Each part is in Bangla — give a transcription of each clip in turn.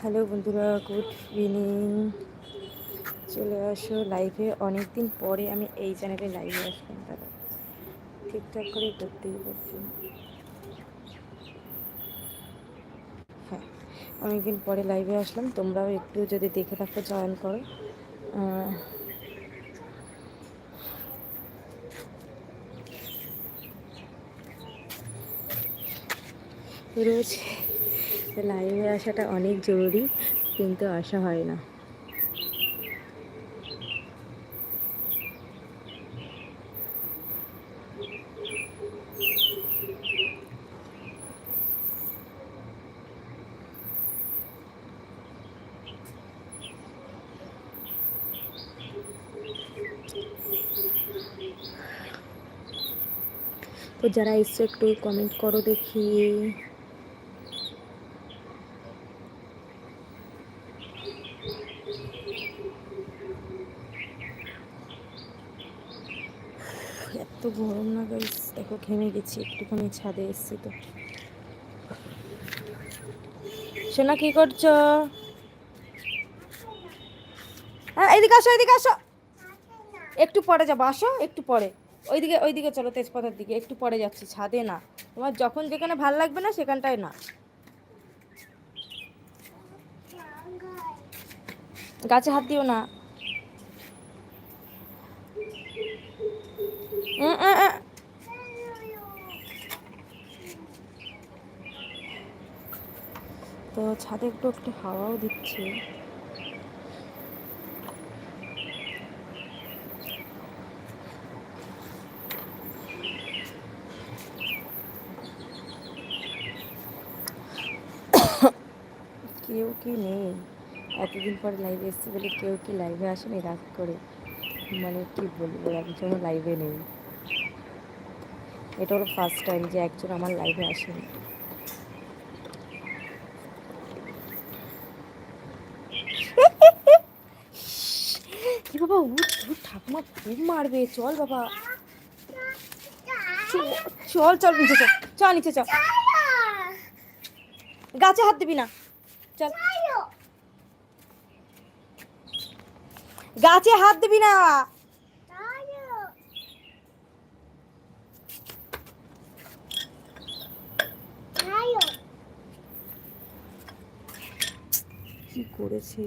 হ্যালো বন্ধুরা, গুড ইভিনিং। চলে আসো লাইভে অনেক দিন পরে আমি এই চ্যানেলে লাইভে আসলাম দাদা ঠিকঠাক করে করতেই পারছি। হ্যাঁ অনেকদিন পরে লাইভে আসলাম। তোমরাও একটু যদি দেখে থাকো জয়েন করো। রোজ লাইভে আসাটা অনেক জরুরি, কিন্তু আসা হয় না। তো যারা এসছো একটু কমেন্ট করো দেখি। এত গরম না গাইস দেখো, ঘেমে গেছি, একটুখানি ছাদে এসছি তো। সোনা, কি করছ? হ্যাঁ এদিকে আসো এদিকে আসো। একটু পরে যাব, আসো, একটু পরে। ওইদিকে ওইদিকে চলো, তেজপাতার দিকে। একটু পরে যাচ্ছি, ছাদে না। তোমার যখন যেখানে ভালো লাগবে না, সেখানটায় না। গাছে হাত দিও না। তো ছাদে একটু একটু হাওয়াও দিচ্ছে। কেউ কি নেই? এতদিন পরে লাইভে এসেছি বলে কেউ কি লাইভে আসেনি? রাগ করে। মানে কি বলব একজনও লাইভে নেই। এটা হলো ফার্স্ট টাইম যে একজন আমার লাইভে আসেনি। কি বাবা উঠ ঠাকুমা খুব মারবে। চল বাবা। চল চল নিচে চল চল নিচে চল। গাছে হাত দিবি না। চল। গাছে হাত দিবি না। কি করেছে?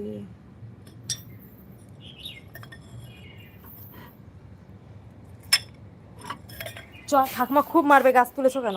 চ ঠাকুমা খুব মারবে গাছ তুলেছো কেন?